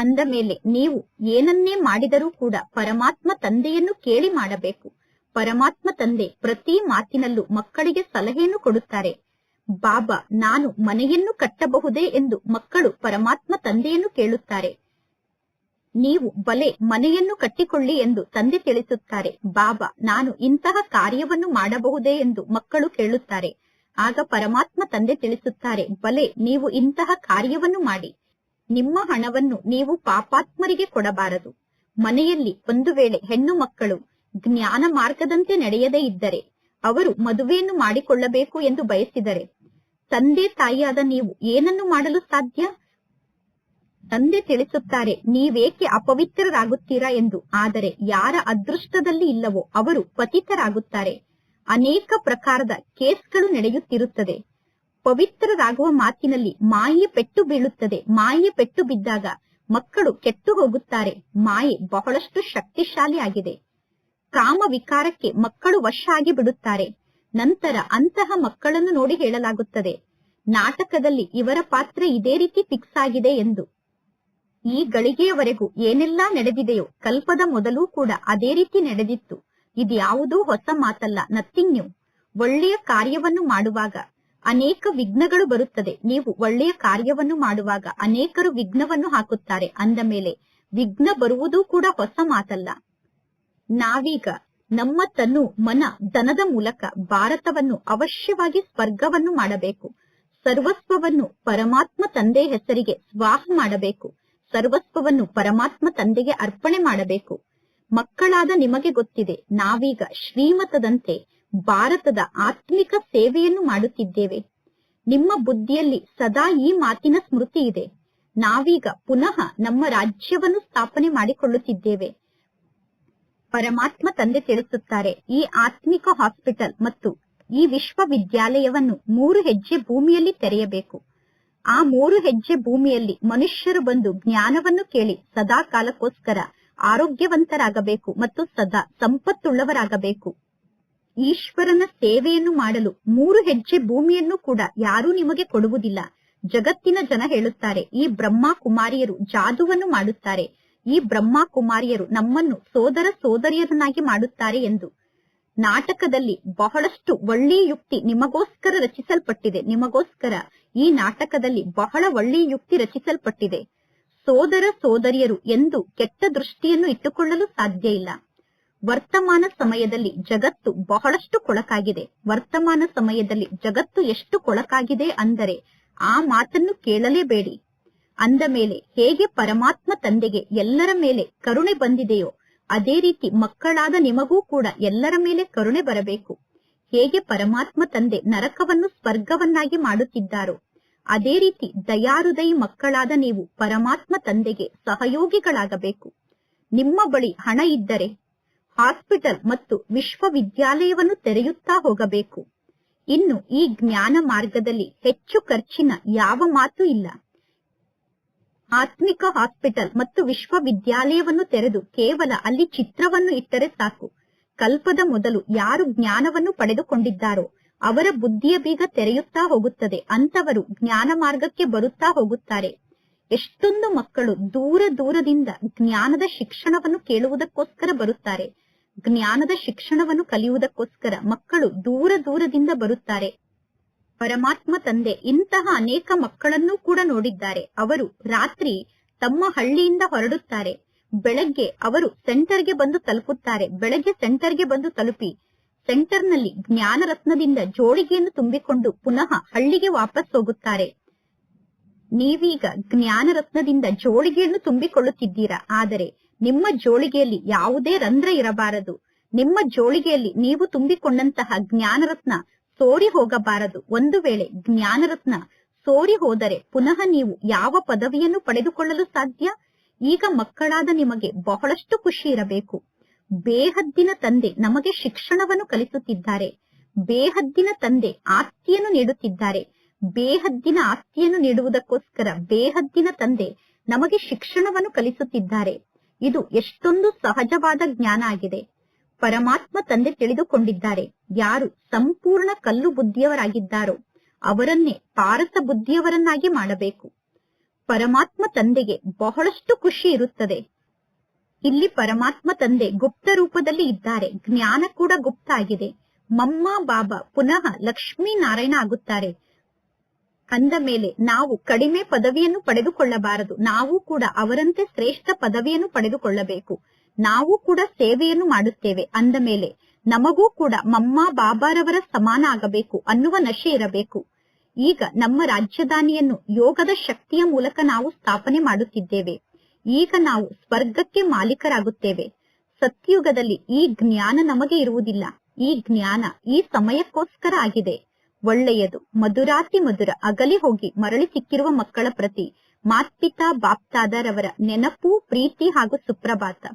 ಅಂದ ಮೇಲೆ ನೀವು ಏನನ್ನೇ ಮಾಡಿದರೂ ಕೂಡ ಪರಮಾತ್ಮ ತಂದೆಯನ್ನು ಕೇಳಿ ಮಾಡಬೇಕು. ಪರಮಾತ್ಮ ತಂದೆ ಪ್ರತಿ ಮಾತಿನಲ್ಲೂ ಮಕ್ಕಳಿಗೆ ಸಲಹೆಯನ್ನು ಕೊಡುತ್ತಾರೆ. ಬಾಬಾ, ನಾನು ಮನೆಯನ್ನು ಕಟ್ಟಬಹುದೇ ಎಂದು ಮಕ್ಕಳು ಪರಮಾತ್ಮ ತಂದೆಯನ್ನು ಕೇಳುತ್ತಾರೆ. ನೀವು ಬಲೆ ಮನೆಯನ್ನು ಕಟ್ಟಿಕೊಳ್ಳಿ ಎಂದು ತಂದೆ ತಿಳಿಸುತ್ತಾರೆ. ಬಾಬಾ, ನಾನು ಇಂತಹ ಕಾರ್ಯವನ್ನು ಮಾಡಬಹುದೇ? ಎಂದು ಮಕ್ಕಳು ಕೇಳುತ್ತಾರೆ. ಆಗ ಪರಮಾತ್ಮ ತಂದೆ ತಿಳಿಸುತ್ತಾರೆ, ಬಲೆ, ನೀವು ಇಂತಹ ಕಾರ್ಯವನ್ನು ಮಾಡಿ. ನಿಮ್ಮ ಹಣವನ್ನು ನೀವು ಪಾಪಾತ್ಮರಿಗೆ ಕೊಡಬಾರದು. ಮನೆಯಲ್ಲಿ ಒಂದು ವೇಳೆ ಹೆಣ್ಣು ಮಕ್ಕಳು ಜ್ಞಾನ ಮಾರ್ಗದಂತೆ ನಡೆಯದೇ ಇದ್ದರೆ, ಅವರು ಮದುವೆಯನ್ನು ಮಾಡಿಕೊಳ್ಳಬೇಕು ಎಂದು ಬಯಸಿದರೆ, ತಂದೆ ತಾಯಿಯಾದ ನೀವು ಏನನ್ನು ಮಾಡಲು ಸಾಧ್ಯ? ತಂದೆ ತಿಳಿಸುತ್ತಾರೆ, ನೀವೇಕೆ ಅಪವಿತ್ರರಾಗುತ್ತೀರಾ ಎಂದು. ಆದರೆ ಯಾರ ಅದೃಷ್ಟದಲ್ಲಿ ಇಲ್ಲವೋ ಅವರು ಪತಿತರಾಗುತ್ತಾರೆ. ಅನೇಕ ಪ್ರಕಾರದ ಕೇಸ್ಗಳು ನಡೆಯುತ್ತಿರುತ್ತದೆ. ಪವಿತ್ರರಾಗುವ ಮಾತಿನಲ್ಲಿ ಮಾಯೆ ಪೆಟ್ಟು ಬೀಳುತ್ತದೆ. ಮಾಯೆ ಪೆಟ್ಟು ಬಿದ್ದಾಗ ಮಕ್ಕಳು ಕೆಟ್ಟು ಹೋಗುತ್ತಾರೆ. ಮಾಯೆ ಬಹಳಷ್ಟು ಶಕ್ತಿಶಾಲಿ ಆಗಿದೆ ಕಾಮ ವಿಕಾರಕ್ಕೆ ಮಕ್ಕಳು ವಶ ಆಗಿ ಬಿಡುತ್ತಾರೆ. ನಂತರ ಅಂತಹ ಮಕ್ಕಳನ್ನು ನೋಡಿ ಹೇಳಲಾಗುತ್ತದೆ. ನಾಟಕದಲ್ಲಿ ಇವರ ಪಾತ್ರ ಇದೇ ರೀತಿ ಫಿಕ್ಸ್ ಆಗಿದೆ ಎಂದು. ಈ ಗಳಿಗೆಯವರೆಗೂ ಏನೆಲ್ಲ ನಡೆದಿದೆಯೋ ಕಲ್ಪದ ಮೊದಲೂ ಕೂಡ ಅದೇ ರೀತಿ ನಡೆದಿತ್ತು. ಇದ್ಯಾವುದೂ ಹೊಸ ಮಾತಲ್ಲ ನಥಿಂಗ್ ನ್ಯೂ ಒಳ್ಳೆಯ ಕಾರ್ಯವನ್ನು ಮಾಡುವಾಗ ಅನೇಕ ವಿಘ್ನಗಳು ಬರುತ್ತದೆ. ನೀವು ಒಳ್ಳೆಯ ಕಾರ್ಯವನ್ನು ಮಾಡುವಾಗ ಅನೇಕರು ವಿಘ್ನವನ್ನು ಹಾಕುತ್ತಾರೆ. ಅಂದ ಮೇಲೆ, ವಿಘ್ನ ಬರುವುದೂ ಕೂಡ ಹೊಸ ಮಾತಲ್ಲ. ನಾವೀಗ ನಮ್ಮ ತನು ಮನ ಧನದ ಮೂಲಕ ಭಾರತವನ್ನು ಅವಶ್ಯವಾಗಿ ಸ್ವರ್ಗವನ್ನು ಮಾಡಬೇಕು. ಸರ್ವಸ್ವವನ್ನು ಪರಮಾತ್ಮ ತಂದೆ ಹೆಸರಿಗೆ ಸ್ವಾಹ ಮಾಡಬೇಕು. ಸರ್ವಸ್ವವನ್ನು ಪರಮಾತ್ಮ ತಂದೆಗೆ ಅರ್ಪಣೆ ಮಾಡಬೇಕು. ಮಕ್ಕಳಾದ ನಿಮಗೆ ಗೊತ್ತಿದೆ, ನಾವೀಗ ಶ್ರೀಮತದಂತೆ ಭಾರತದ ಆತ್ಮಿಕ ಸೇವೆಯನ್ನು ಮಾಡುತ್ತಿದ್ದೇವೆ. ನಿಮ್ಮ ಬುದ್ಧಿಯಲ್ಲಿ ಸದಾ ಈ ಮಾತಿನ ಸ್ಮೃತಿ ಇದೆ. ನಾವೀಗ ಪುನಃ ನಮ್ಮ ರಾಜ್ಯವನ್ನು ಸ್ಥಾಪನೆ ಮಾಡಿಕೊಳ್ಳುತ್ತಿದ್ದೇವೆ. ಪರಮಾತ್ಮ ತಂದೆ ತಿಳಿಸುತ್ತಾರೆ, ಈ ಆತ್ಮಿಕ ಹಾಸ್ಪಿಟಲ್ ಮತ್ತು ಈ ವಿಶ್ವವಿದ್ಯಾಲಯವನ್ನು ಮೂರು ಹೆಜ್ಜೆ ಭೂಮಿಯಲ್ಲಿ ತೆರೆಯಬೇಕು. ಆ ಮೂರು ಹೆಜ್ಜೆ ಭೂಮಿಯಲ್ಲಿ ಮನುಷ್ಯರು ಬಂದು ಜ್ಞಾನವನ್ನು ಕೇಳಿ ಸದಾ ಕಾಲಕ್ಕೋಸ್ಕರ ಆರೋಗ್ಯವಂತರಾಗಬೇಕು ಮತ್ತು ಸದಾ ಸಂಪತ್ತುಳ್ಳವರಾಗಬೇಕು. ಈಶ್ವರನ ಸೇವೆಯನ್ನು ಮಾಡಲು ಮೂರು ಹೆಜ್ಜೆ ಭೂಮಿಯನ್ನು ಕೂಡ ಯಾರೂ ನಿಮಗೆ ಕೊಡುವುದಿಲ್ಲ. ಜಗತ್ತಿನ ಜನ ಹೇಳುತ್ತಾರೆ, ಈ ಬ್ರಹ್ಮ ಕುಮಾರಿಯರು ಜಾದುವನ್ನು ಮಾಡುತ್ತಾರೆ. ಈ ಬ್ರಹ್ಮ ಕುಮಾರಿಯರು ನಮ್ಮನ್ನು ಸೋದರ ಸೋದರಿಯರನ್ನಾಗಿ ಮಾಡುತ್ತಾರೆ ಎಂದು. ನಾಟಕದಲ್ಲಿ ಬಹಳಷ್ಟು ಒಳ್ಳೆಯ ಯುಕ್ತಿ ನಿಮಗೋಸ್ಕರ ರಚಿಸಲ್ಪಟ್ಟಿದೆ. ನಿಮಗೋಸ್ಕರ ಈ ನಾಟಕದಲ್ಲಿ ಬಹಳ ಒಳ್ಳೆಯ ಯುಕ್ತಿ ರಚಿಸಲ್ಪಟ್ಟಿದೆ. ಸೋದರ ಸೋದರಿಯರು ಎಂದು ಕೆಟ್ಟ ದೃಷ್ಟಿಯನ್ನು ಇಟ್ಟುಕೊಳ್ಳಲು ಸಾಧ್ಯ ಇಲ್ಲ. ವರ್ತಮಾನ ಸಮಯದಲ್ಲಿ ಜಗತ್ತು ಬಹಳಷ್ಟು ಕೊಳಕಾಗಿದೆ. ವರ್ತಮಾನ ಸಮಯದಲ್ಲಿ ಜಗತ್ತು ಎಷ್ಟು ಕೊಳಕಾಗಿದೆ ಅಂದರೆ ಆ ಮಾತನ್ನು ಕೇಳಲೇಬೇಡಿ. ಅಂದ ಮೇಲೆ ಹೇಗೆ ಪರಮಾತ್ಮ ತಂದೆಗೆ ಎಲ್ಲರ ಮೇಲೆ ಕರುಣೆ ಬಂದಿದೆಯೋ ಅದೇ ರೀತಿ ಮಕ್ಕಳಾದ ನಿಮಗೂ ಕೂಡ ಎಲ್ಲರ ಮೇಲೆ ಕರುಣೆ ಬರಬೇಕು. ಹೇಗೆ ಪರಮಾತ್ಮ ತಂದೆ ನರಕವನ್ನು ಸ್ವರ್ಗವನ್ನಾಗಿ ಮಾಡುತ್ತಿದ್ದಾರೋ, ಅದೇ ರೀತಿ ದಯಾರುದಯಿ ಮಕ್ಕಳಾದ ನೀವು ಪರಮಾತ್ಮ ತಂದೆಗೆ ಸಹಯೋಗಿಗಳಾಗಬೇಕು. ನಿಮ್ಮ ಬಳಿ ಹಣ ಇದ್ದರೆ ಹಾಸ್ಪಿಟಲ್ ಮತ್ತು ವಿಶ್ವವಿದ್ಯಾಲಯವನ್ನು ತೆರೆಯುತ್ತಾ ಹೋಗಬೇಕು. ಇನ್ನು ಈ ಜ್ಞಾನ ಮಾರ್ಗದಲ್ಲಿ ಹೆಚ್ಚು ಖರ್ಚಿನ ಯಾವ ಮಾತು ಇಲ್ಲ. ಆತ್ಮಿಕ ಹಾಸ್ಪಿಟಲ್ ಮತ್ತು ವಿಶ್ವವಿದ್ಯಾಲಯವನ್ನು ತೆರೆದು ಕೇವಲ ಅಲ್ಲಿ ಚಿತ್ರವನ್ನು ಇಟ್ಟರೆ ಸಾಕು. ಕಲ್ಪದ ಮೊದಲು ಯಾರು ಜ್ಞಾನವನ್ನು ಪಡೆದುಕೊಂಡಿದ್ದಾರೋ ಅವರ ಬುದ್ಧಿಯ ಬೀಗ ತೆರೆಯುತ್ತಾ ಹೋಗುತ್ತದೆ. ಅಂತವರು ಜ್ಞಾನ ಮಾರ್ಗಕ್ಕೆ ಬರುತ್ತಾ ಹೋಗುತ್ತಾರೆ. ಎಷ್ಟೊಂದು ಮಕ್ಕಳು ದೂರ ದೂರದಿಂದ ಜ್ಞಾನದ ಶಿಕ್ಷಣವನ್ನು ಕೇಳುವುದಕ್ಕೋಸ್ಕರ ಬರುತ್ತಾರೆ. ಜ್ಞಾನದ ಶಿಕ್ಷಣವನ್ನು ಕಲಿಯುವುದಕ್ಕೋಸ್ಕರ ಮಕ್ಕಳು ದೂರ ದೂರದಿಂದ ಬರುತ್ತಾರೆ. ಪರಮಾತ್ಮ ತಂದೆ ಇಂತಹ ಅನೇಕ ಮಕ್ಕಳನ್ನೂ ಕೂಡ ನೋಡಿದ್ದಾರೆ. ಅವರು ರಾತ್ರಿ ತಮ್ಮ ಹಳ್ಳಿಯಿಂದ ಹೊರಡುತ್ತಾರೆ. ಬೆಳಗ್ಗೆ ಅವರು ಸೆಂಟರ್ಗೆ ಬಂದು ತಲುಪುತ್ತಾರೆ. ಬೆಳಗ್ಗೆ ಸೆಂಟರ್ಗೆ ಬಂದು ತಲುಪಿ ಸೆಂಟರ್ನಲ್ಲಿ ಜ್ಞಾನ ರತ್ನದಿಂದ ಜೋಳಿಗೆಯನ್ನು ತುಂಬಿಕೊಂಡು ಪುನಃ ಹಳ್ಳಿಗೆ ವಾಪಸ್ ಹೋಗುತ್ತಾರೆ. ನೀವೀಗ ಜ್ಞಾನ ರತ್ನದಿಂದ ಜೋಳಿಗೆಯನ್ನು ತುಂಬಿಕೊಳ್ಳುತ್ತಿದ್ದೀರಾ? ಆದರೆ ನಿಮ್ಮ ಜೋಳಿಗೆಯಲ್ಲಿ ಯಾವುದೇ ರಂಧ್ರ ಇರಬಾರದು. ನಿಮ್ಮ ಜೋಳಿಗೆಯಲ್ಲಿ ನೀವು ತುಂಬಿಕೊಂಡಂತಹ ಜ್ಞಾನರತ್ನ ಸೋರಿ ಹೋಗಬಾರದು. ಒಂದು ವೇಳೆ ಜ್ಞಾನರತ್ನ ಸೋರಿ ಹೋದರೆ ಪುನಃ ನೀವು ಯಾವ ಪದವಿಯನ್ನು ಪಡೆದುಕೊಳ್ಳಲು ಸಾಧ್ಯ? ಈಗ ಮಕ್ಕಳಾದ ನಿಮಗೆ ಬಹಳಷ್ಟು ಖುಷಿ ಇರಬೇಕು. ಬೇಹದ್ದಿನ ತಂದೆ ನಮಗೆ ಶಿಕ್ಷಣವನ್ನು ಕಲಿಸುತ್ತಿದ್ದಾರೆ. ಬೇಹದ್ದಿನ ತಂದೆ ಆಸ್ತಿಯನ್ನು ನೀಡುತ್ತಿದ್ದಾರೆ. ಬೇಹದ್ದಿನ ಆಸ್ತಿಯನ್ನು ನೀಡುವುದಕ್ಕೋಸ್ಕರ ಬೇಹದ್ದಿನ ತಂದೆ ನಮಗೆ ಶಿಕ್ಷಣವನ್ನು ಕಲಿಸುತ್ತಿದ್ದಾರೆ. ಇದು ಎಷ್ಟೊಂದು ಸಹಜವಾದ ಜ್ಞಾನ ಆಗಿದೆ. ಪರಮಾತ್ಮ ತಂದೆ ತಿಳಿದುಕೊಂಡಿದ್ದಾರೆ. ಯಾರು ಸಂಪೂರ್ಣ ಕಲ್ಲು ಬುದ್ಧಿಯವರಾಗಿದ್ದಾರೋ ಅವರನ್ನೇ ಪಾರಸ ಬುದ್ಧಿಯವರನ್ನಾಗಿ ಮಾಡಬೇಕು. ಪರಮಾತ್ಮ ತಂದೆಗೆ ಬಹಳಷ್ಟು ಖುಷಿ ಇರುತ್ತದೆ. ಇಲ್ಲಿ ಪರಮಾತ್ಮ ತಂದೆ ಗುಪ್ತ ರೂಪದಲ್ಲಿ ಇದ್ದಾರೆ. ಜ್ಞಾನ ಕೂಡ ಗುಪ್ತ ಆಗಿದೆ. ಮಮ್ಮ, ಬಾಬಾ ಪುನಃ ಲಕ್ಷ್ಮೀ ನಾರಾಯಣ ಆಗುತ್ತಾರೆ. ಅಂದ ಮೇಲೆ ನಾವು ಕಡಿಮೆ ಪದವಿಯನ್ನು ಪಡೆದುಕೊಳ್ಳಬಾರದು. ನಾವು ಕೂಡ ಅವರಂತೆ ಶ್ರೇಷ್ಠ ಪದವಿಯನ್ನು ಪಡೆದುಕೊಳ್ಳಬೇಕು. ನಾವು ಕೂಡ ಸೇವೆಯನ್ನು ಮಾಡುತ್ತೇವೆ ಅಂದ ಮೇಲೆ ನಮಗೂ ಕೂಡ ಮಮ್ಮ ಬಾಬಾರವರ ಸಮಾನ ಆಗಬೇಕು ಅನ್ನುವ ನಶೆ ಇರಬೇಕು. ಈಗ ನಮ್ಮ ರಾಜಧಾನಿಯನ್ನು ಯೋಗದ ಶಕ್ತಿಯ ಮೂಲಕ ನಾವು ಸ್ಥಾಪನೆ ಮಾಡುತ್ತಿದ್ದೇವೆ. ಈಗ ನಾವು ಸ್ವರ್ಗಕ್ಕೆ ಮಾಲೀಕರಾಗುತ್ತೇವೆ. ಸತ್ಯುಗದಲ್ಲಿ ಈ ಜ್ಞಾನ ನಮಗೆ ಇರುವುದಿಲ್ಲ. ಈ ಜ್ಞಾನ ಈ ಸಮಯಕ್ಕೋಸ್ಕರ ಆಗಿದೆ. ಒಳ್ಳೆಯದು, ಮಧುರಾತಿ ಮಧುರ ಅಗಲಿ ಹೋಗಿ ಮರಳಿ ಸಿಕ್ಕಿರುವ ಮಕ್ಕಳ ಪ್ರತಿ, ಮಾತ್ಪಿತಾ ಬಾಪ್ತಾದರವರ ನೆನಪು, ಪ್ರೀತಿ ಹಾಗೂ ಸುಪ್ರಭಾತ.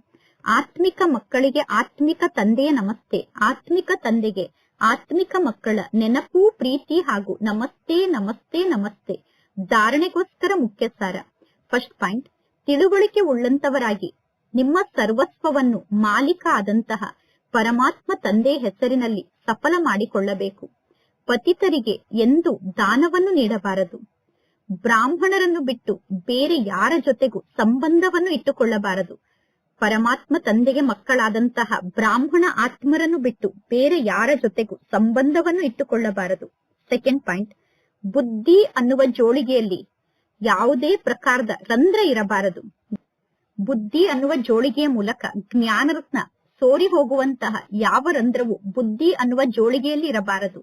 ಆತ್ಮಿಕ ಮಕ್ಕಳಿಗೆ ಆತ್ಮಿಕ ತಂದೆಯ ನಮಸ್ತೆ, ಆತ್ಮಿಕ ತಂದೆಗೆ ಆತ್ಮಿಕ ಮಕ್ಕಳ ನೆನಪು, ಪ್ರೀತಿ ಹಾಗೂ ನಮಸ್ತೆ ನಮಸ್ತೆ ನಮಸ್ತೆ. ಧಾರಣೆಗೋಸ್ಕರ ಮುಖ್ಯ ಸಾರ ಫಸ್ಟ್ ಪಾಯಿಂಟ್, ತಿಳುವಳಿಕೆ ಉಳ್ಳಂತವರಾಗಿ, ನಿಮ್ಮ ಸರ್ವಸ್ವವನ್ನು ಮಾಲೀಕ ಆದಂತಹ ಪರಮಾತ್ಮ ತಂದೆ ಹೆಸರಿನಲ್ಲಿ ಸಫಲ ಮಾಡಿಕೊಳ್ಳಬೇಕು. ಪತಿತರಿಗೆ ಎಂದು ದಾನವನ್ನು ನೀಡಬಾರದು. ಬ್ರಾಹ್ಮಣರನ್ನು ಬಿಟ್ಟು ಬೇರೆ ಯಾರ ಜೊತೆಗೂ ಸಂಬಂಧವನ್ನು ಇಟ್ಟುಕೊಳ್ಳಬಾರದು. ಪರಮಾತ್ಮ ತಂದೆಗೆ ಮಕ್ಕಳಾದಂತಹ ಬ್ರಾಹ್ಮಣ ಆತ್ಮರನ್ನು ಬಿಟ್ಟು ಬೇರೆ ಯಾರ ಜೊತೆಗೂ ಸಂಬಂಧವನ್ನು ಇಟ್ಟುಕೊಳ್ಳಬಾರದು. ಸೆಕೆಂಡ್ ಪಾಯಿಂಟ್ ಬುದ್ಧಿ ಅನ್ನುವ ಜೋಳಿಗೆಯಲ್ಲಿ ಯಾವುದೇ ಪ್ರಕಾರದ ರಂಧ್ರ ಇರಬಾರದು. ಬುದ್ಧಿ ಅನ್ನುವ ಜೋಳಿಗೆಯ ಮೂಲಕ ಜ್ಞಾನರತ್ನ ಸೋರಿ ಹೋಗುವಂತಹ ಯಾವ ರಂಧ್ರವು ಬುದ್ಧಿ ಅನ್ನುವ ಜೋಳಿಗೆಯಲ್ಲಿ ಇರಬಾರದು.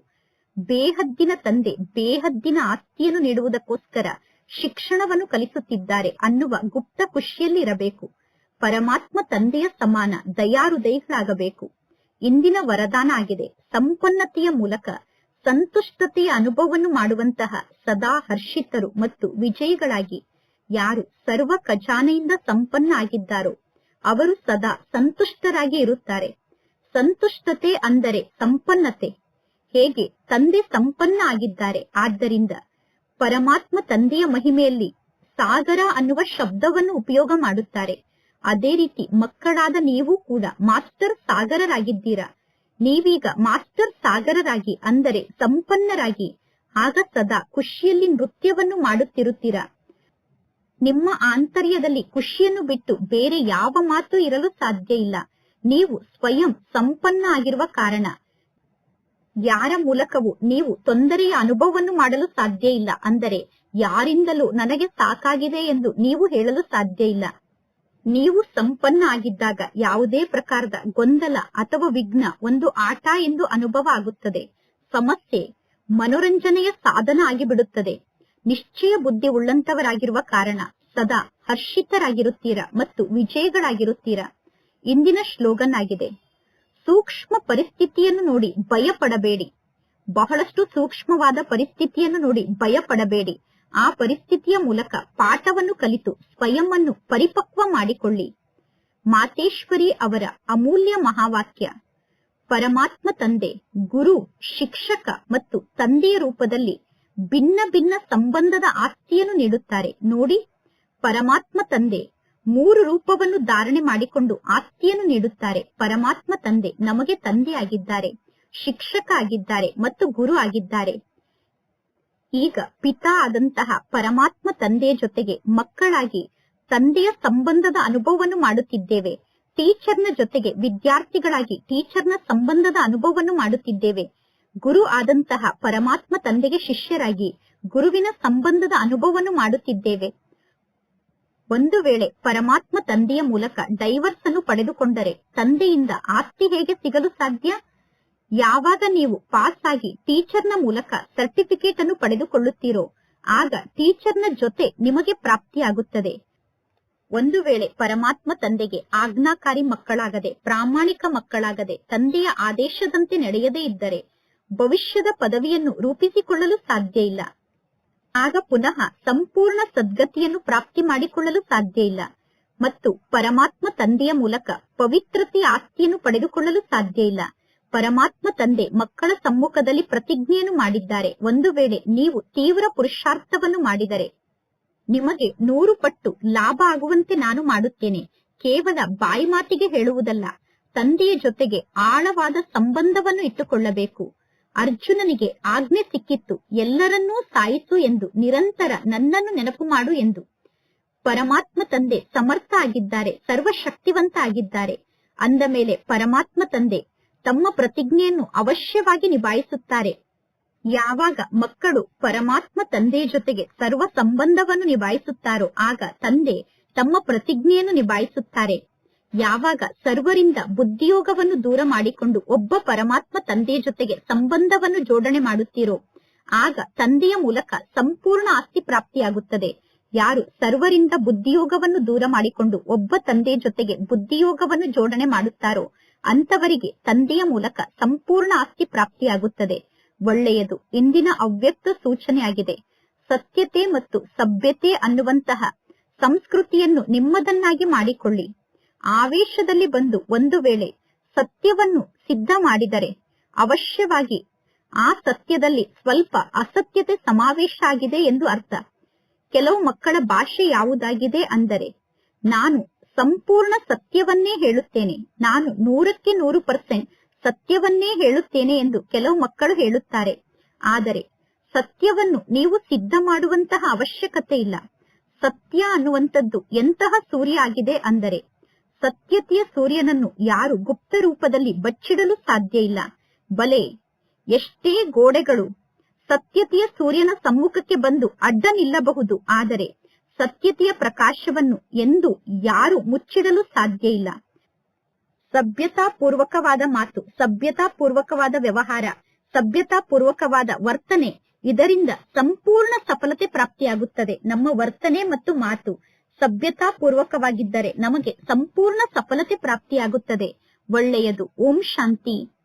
ಬೇಹದ್ದಿನ ತಂದೆ, ಬೇಹದ್ದಿನ ಆಸ್ತಿಯನ್ನು ನೀಡುವುದಕ್ಕೋಸ್ಕರ ಶಿಕ್ಷಣವನ್ನು ಕಲಿಸುತ್ತಿದ್ದಾರೆ ಅನ್ನುವ ಗುಪ್ತ ಖುಷಿಯಲ್ಲಿ ಇರಬೇಕು. ಪರಮಾತ್ಮ ತಂದೆಯ ಸಮಾನ, ದಯಾರುದಯಿಗಳಾಗಬೇಕು. ಇಂದಿನ ವರದಾನ ಆಗಿದೆ. ಸಂಪನ್ನತೆಯ ಮೂಲಕ ಸಂತುಷ್ಟತೆಯ ಅನುಭವವನ್ನು ಮಾಡುವಂತಹ ಸದಾ ಹರ್ಷಿತರು ಮತ್ತು ವಿಜಯಿಗಳಾಗಿ ಯಾರು ಸರ್ವ ಖಜಾನೆಯಿಂದ ಸಂಪನ್ನ ಆಗಿದ್ದಾರೋ, ಅವರು ಸದಾ ಸಂತುಷ್ಟರಾಗಿ ಇರುತ್ತಾರೆ. ಸಂತುಷ್ಟತೆ ಅಂದರೆ ಸಂಪನ್ನತೆ. ಹೇಗೆ? ತಂದೆ ಸಂಪನ್ನ ಆಗಿದ್ದಾರೆ. ಆದ್ದರಿಂದ ಪರಮಾತ್ಮ ತಂದೆಯ ಮಹಿಮೆಯಲ್ಲಿ ಸಾಗರ ಅನ್ನುವ ಶಬ್ದವನ್ನು ಉಪಯೋಗ ಮಾಡುತ್ತಾರೆ. ಅದೇ ರೀತಿ ಮಕ್ಕಳಾದ ನೀವು ಕೂಡ ಮಾಸ್ಟರ್ ಸಾಗರರಾಗಿದ್ದೀರಾ. ನೀವೀಗ ಮಾಸ್ಟರ್ ಸಾಗರರಾಗಿ ಅಂದರೆ ಸಂಪನ್ನರಾಗಿ. ಆಗ ಸದಾ ಖುಷಿಯಲ್ಲಿ ನೃತ್ಯವನ್ನು ಮಾಡುತ್ತಿರುತ್ತೀರಾ. ನಿಮ್ಮ ಆಂತರ್ಯದಲ್ಲಿ ಖುಷಿಯನ್ನು ಬಿಟ್ಟು ಬೇರೆ ಯಾವ ಮಾತು ಇರಲು ಸಾಧ್ಯ ಇಲ್ಲ. ನೀವು ಸ್ವಯಂ ಸಂಪನ್ನ ಆಗಿರುವ ಕಾರಣ. ಯಾರ ಮೂಲಕವೂ ನೀವು ತೊಂದರೆಯ ಅನುಭವವನ್ನು ಮಾಡಲು ಸಾಧ್ಯ ಇಲ್ಲ. ಅಂದರೆ ಯಾರಿಂದಲೂ ನನಗೆ ಸಾಕಾಗಿದೆ ಎಂದು ನೀವು ಹೇಳಲು ಸಾಧ್ಯ ಇಲ್ಲ. ನೀವು ಸಂಪನ್ನ ಆಗಿದ್ದಾಗ ಯಾವುದೇ ಪ್ರಕಾರದ ಗೊಂದಲ ಅಥವಾ ವಿಘ್ನ ಒಂದು ಆಟ ಎಂದು ಅನುಭವ ಆಗುತ್ತದೆ. ಸಮಸ್ಯೆ ಮನೋರಂಜನೆಯ ಸಾಧನ ಆಗಿಬಿಡುತ್ತದೆ. ನಿಶ್ಚಯ ಬುದ್ಧಿ ಉಳ್ಳಂತವರಾಗಿರುವ ಕಾರಣ ಸದಾ ಹರ್ಷಿತರಾಗಿರುತ್ತೀರಾ ಮತ್ತು ವಿಜಯಗಳಾಗಿರುತ್ತೀರಾ? ಇಂದಿನ ಶ್ಲೋಗನ್ ಆಗಿದೆ. ಸೂಕ್ಷ್ಮ ಪರಿಸ್ಥಿತಿಯನ್ನು ನೋಡಿ ಭಯಪಡಬೇಡಿ. ಬಹಳಷ್ಟು ಸೂಕ್ಷ್ಮವಾದ ಪರಿಸ್ಥಿತಿಯನ್ನು ನೋಡಿ ಭಯಪಡಬೇಡಿ. ಆ ಪರಿಸ್ಥಿತಿಯ ಮೂಲಕ ಪಾಠವನ್ನು ಕಲಿತು ಸ್ವಯಂ ಪರಿಪಕ್ವ ಮಾಡಿಕೊಳ್ಳಿ. ಮಾತೇಶ್ವರಿ ಅವರ ಅಮೂಲ್ಯ ಮಹಾವಾಕ್ಯ, ಪರಮಾತ್ಮ ತಂದೆ, ಗುರು, ಶಿಕ್ಷಕ ಮತ್ತು ತಂದೆಯ ರೂಪದಲ್ಲಿ ಭಿನ್ನ ಭಿನ್ನ ಸಂಬಂಧದ ಆಸ್ತಿಯನ್ನು ನೀಡುತ್ತಾರೆ. ನೋಡಿ, ಪರಮಾತ್ಮ ತಂದೆ ಮೂರು ರೂಪವನ್ನು ಧಾರಣೆ ಮಾಡಿಕೊಂಡು ಆಸ್ತಿಯನ್ನು ನೀಡುತ್ತಾರೆ. ಪರಮಾತ್ಮ ತಂದೆ ನಮಗೆ ತಂದೆ ಆಗಿದ್ದಾರೆ ಶಿಕ್ಷಕ ಆಗಿದ್ದಾರೆ ಮತ್ತು ಗುರು ಆಗಿದ್ದಾರೆ. ಈಗ ಪಿತಾ ಆದಂತಹ ಪರಮಾತ್ಮ ತಂದೆಯ ಜೊತೆಗೆ ಮಕ್ಕಳಾಗಿ ತಂದೆಯ ಸಂಬಂಧದ ಅನುಭವವನ್ನು ಮಾಡುತ್ತಿದ್ದೇವೆ. ಟೀಚರ್ನ ಜೊತೆಗೆ ವಿದ್ಯಾರ್ಥಿಗಳಾಗಿ ಟೀಚರ್ನ ಸಂಬಂಧದ ಅನುಭವವನ್ನು ಮಾಡುತ್ತಿದ್ದೇವೆ. ಗುರು ಆದಂತಹ ಪರಮಾತ್ಮ ತಂದೆಗೆ ಶಿಷ್ಯರಾಗಿ ಗುರುವಿನ ಸಂಬಂಧದ ಅನುಭವವನ್ನು ಮಾಡುತ್ತಿದ್ದೇವೆ. ಒಂದು ವೇಳೆ ಪರಮಾತ್ಮ ತಂದೆಯ ಮೂಲಕ ಡೈವರ್ಸ್ ಅನ್ನು ಪಡೆದುಕೊಂಡರೆ ತಂದೆಯಿಂದ ಆಸ್ತಿ ಹೇಗೆ ಸಿಗಲು ಸಾಧ್ಯ? ಯಾವಾಗ ನೀವು ಪಾಸ್ ಆಗಿ ಟೀಚರ್ನ ಮೂಲಕ ಸರ್ಟಿಫಿಕೇಟ್ ಅನ್ನು ಪಡೆದುಕೊಳ್ಳುತ್ತೀರೋ, ಆಗ ಟೀಚರ್ನ ಜೊತೆ ನಿಮಗೆ ಪ್ರಾಪ್ತಿಯಾಗುತ್ತದೆ. ಒಂದು ವೇಳೆ ಪರಮಾತ್ಮ ತಂದೆಗೆ ಆಜ್ಞಾಕಾರಿ ಮಕ್ಕಳಾಗದೆ, ಪ್ರಾಮಾಣಿಕ ಮಕ್ಕಳಾಗದೆ ತಂದೆಯ ಆದೇಶದಂತೆ ನಡೆಯದೇ ಇದ್ದರೆ, ಭವಿಷ್ಯದ ಪದವಿಯನ್ನು ರೂಪಿಸಿಕೊಳ್ಳಲು ಸಾಧ್ಯ ಇಲ್ಲ. ಆಗ ಪುನಃ ಸಂಪೂರ್ಣ ಸದ್ಗತಿಯನ್ನು ಪ್ರಾಪ್ತಿ ಮಾಡಿಕೊಳ್ಳಲು ಸಾಧ್ಯ ಇಲ್ಲ. ಮತ್ತು ಪರಮಾತ್ಮ ತಂದೆಯ ಮೂಲಕ ಪವಿತ್ರತೆಯ ಆಸ್ತಿಯನ್ನು ಪಡೆದುಕೊಳ್ಳಲು ಸಾಧ್ಯ ಇಲ್ಲ. ಪರಮಾತ್ಮ ತಂದೆ ಮಕ್ಕಳ ಸಮ್ಮುಖದಲ್ಲಿ ಪ್ರತಿಜ್ಞೆಯನ್ನು ಮಾಡಿದ್ದಾರೆ. ಒಂದು ವೇಳೆ ನೀವು ತೀವ್ರ ಪುರುಷಾರ್ಥವನ್ನು ಮಾಡಿದರೆ ನಿಮಗೆ ನೂರು ಪಟ್ಟು ಲಾಭ ಆಗುವಂತೆ ನಾನು ಮಾಡುತ್ತೇನೆ. ಕೇವಲ ಬಾಯಿ ಮಾತಿಗೆ ಹೇಳುವುದಲ್ಲ, ತಂದೆಯ ಜೊತೆಗೆ ಆಳವಾದ ಸಂಬಂಧವನ್ನು ಇಟ್ಟುಕೊಳ್ಳಬೇಕು. ಅರ್ಜುನನಿಗೆ ಆಜ್ಞೆ ಸಿಕ್ಕಿತ್ತು, ಎಲ್ಲರನ್ನೂ ಸಾಯಿಸು ಎಂದು, ನಿರಂತರ ನನ್ನನ್ನು ನೆನಪು ಮಾಡು ಎಂದು. ಪರಮಾತ್ಮ ತಂದೆ ಸಮರ್ಥ ಆಗಿದ್ದಾರೆ, ಸರ್ವಶಕ್ತಿವಂತ ಆಗಿದ್ದಾರೆ. ಅಂದ ಮೇಲೆ ಪರಮಾತ್ಮ ತಂದೆ ತಮ್ಮ ಪ್ರತಿಜ್ಞೆಯನ್ನು ಅವಶ್ಯವಾಗಿ ನಿಭಾಯಿಸುತ್ತಾರೆ. ಯಾವಾಗ ಮಕ್ಕಳು ಪರಮಾತ್ಮ ತಂದೆಯ ಜೊತೆಗೆ ಸರ್ವ ಸಂಬಂಧವನ್ನು ನಿಭಾಯಿಸುತ್ತಾರೋ ಆಗ ತಂದೆ ತಮ್ಮ ಪ್ರತಿಜ್ಞೆಯನ್ನು ನಿಭಾಯಿಸುತ್ತಾರೆ. ಯಾವಾಗ ಸರ್ವರಿಂದ ಬುದ್ಧಿಯೋಗವನ್ನು ದೂರ ಮಾಡಿಕೊಂಡು ಒಬ್ಬ ಪರಮಾತ್ಮ ತಂದೆಯ ಜೊತೆಗೆ ಸಂಬಂಧವನ್ನು ಜೋಡಣೆ ಮಾಡುತ್ತೀರೋ, ಆಗ ತಂದೆಯ ಮೂಲಕ ಸಂಪೂರ್ಣ ಆಸ್ತಿ ಪ್ರಾಪ್ತಿಯಾಗುತ್ತದೆ. ಯಾರು ಸರ್ವರಿಂದ ಬುದ್ಧಿಯೋಗವನ್ನು ದೂರ ಮಾಡಿಕೊಂಡು ಒಬ್ಬ ತಂದೆಯ ಜೊತೆಗೆ ಬುದ್ಧಿಯೋಗವನ್ನು ಜೋಡಣೆ ಮಾಡುತ್ತಾರೋ ಅಂತವರಿಗೆ ತಂದೆಯ ಮೂಲಕ ಸಂಪೂರ್ಣ ಆಸ್ತಿ ಪ್ರಾಪ್ತಿಯಾಗುತ್ತದೆ. ಒಳ್ಳೆಯದು ಇಂದಿನ ಅವ್ಯಕ್ತ ಸೂಚನೆಯಾಗಿದೆ. ಸತ್ಯತೆ ಮತ್ತು ಸಭ್ಯತೆ ಅನ್ನುವಂತಹ ಸಂಸ್ಕೃತಿಯನ್ನು ನಿಮ್ಮದನ್ನಾಗಿ ಮಾಡಿಕೊಳ್ಳಿ. ಆವೇಶದಲ್ಲಿ ಬಂದು ಒಂದು ವೇಳೆ ಸತ್ಯವನ್ನು ಸಿದ್ಧ ಮಾಡಿದರೆ ಅವಶ್ಯವಾಗಿ ಆ ಸತ್ಯದಲ್ಲಿ ಸ್ವಲ್ಪ ಅಸತ್ಯತೆ ಸಮಾವೇಶ ಆಗಿದೆ ಎಂದು ಅರ್ಥ. ಕೆಲವು ಮಕ್ಕಳ ಭಾಷೆ ಯಾವುದಾಗಿದೆ ಅಂದರೆ, ನಾನು ಸಂಪೂರ್ಣ ಸತ್ಯವನ್ನೇ ಹೇಳುತ್ತೇನೆ. ನಾನು ನೂರಕ್ಕೆ ನೂರು ಪರ್ಸೆಂಟ್ ಸತ್ಯವನ್ನೇ ಹೇಳುತ್ತೇನೆ ಎಂದು ಕೆಲವು ಮಕ್ಕಳು ಹೇಳುತ್ತಾರೆ. ಆದರೆ, ಸತ್ಯವನ್ನು ನೀವು ಸಿದ್ಧ ಮಾಡುವಂತಹ ಅವಶ್ಯಕತೆ ಇಲ್ಲ. ಸತ್ಯ ಅನ್ನುವಂಥದ್ದು ಎಂತಹ ಸೂರ್ಯ ಆಗಿದೆ ಅಂದರೆ, ಸತ್ಯತೆಯ ಸೂರ್ಯನನ್ನು ಯಾರು ಗುಪ್ತ ರೂಪದಲ್ಲಿ ಬಚ್ಚಿಡಲು ಸಾಧ್ಯ ಇಲ್ಲ. ಬಲೆ, ಎಷ್ಟೇ ಗೋಡೆಗಳು, ಸತ್ಯತೆಯ ಸೂರ್ಯನ ಸಮ್ಮುಖಕ್ಕೆ ಬಂದು ಅಡ್ಡ ನಿಲ್ಲಬಹುದು. ಆದರೆ ಸತ್ಯತೆಯ ಪ್ರಕಾಶವನ್ನು ಎಂದು ಯಾರು ಮುಚ್ಚಿಡಲು ಸಾಧ್ಯ ಇಲ್ಲ. ಸಭ್ಯತಾ ಪೂರ್ವಕವಾದ ಮಾತು ಸಭ್ಯತಾ ಪೂರ್ವಕವಾದ ವ್ಯವಹಾರ ಸಭ್ಯತಾ ಪೂರ್ವಕವಾದ ವರ್ತನೆ ಇದರಿಂದ ಸಂಪೂರ್ಣ ಸಫಲತೆ ಪ್ರಾಪ್ತಿಯಾಗುತ್ತದೆ. ನಮ್ಮ ವರ್ತನೆ ಮತ್ತು ಮಾತು ಸಭ್ಯತಾ ಪೂರ್ವಕವಾಗಿದ್ದರೆ ನಮಗೆ ಸಂಪೂರ್ಣ ಸಫಲತೆ ಪ್ರಾಪ್ತಿಯಾಗುತ್ತದೆ. ಒಳ್ಳೆಯದು. ಓಂ ಶಾಂತಿ.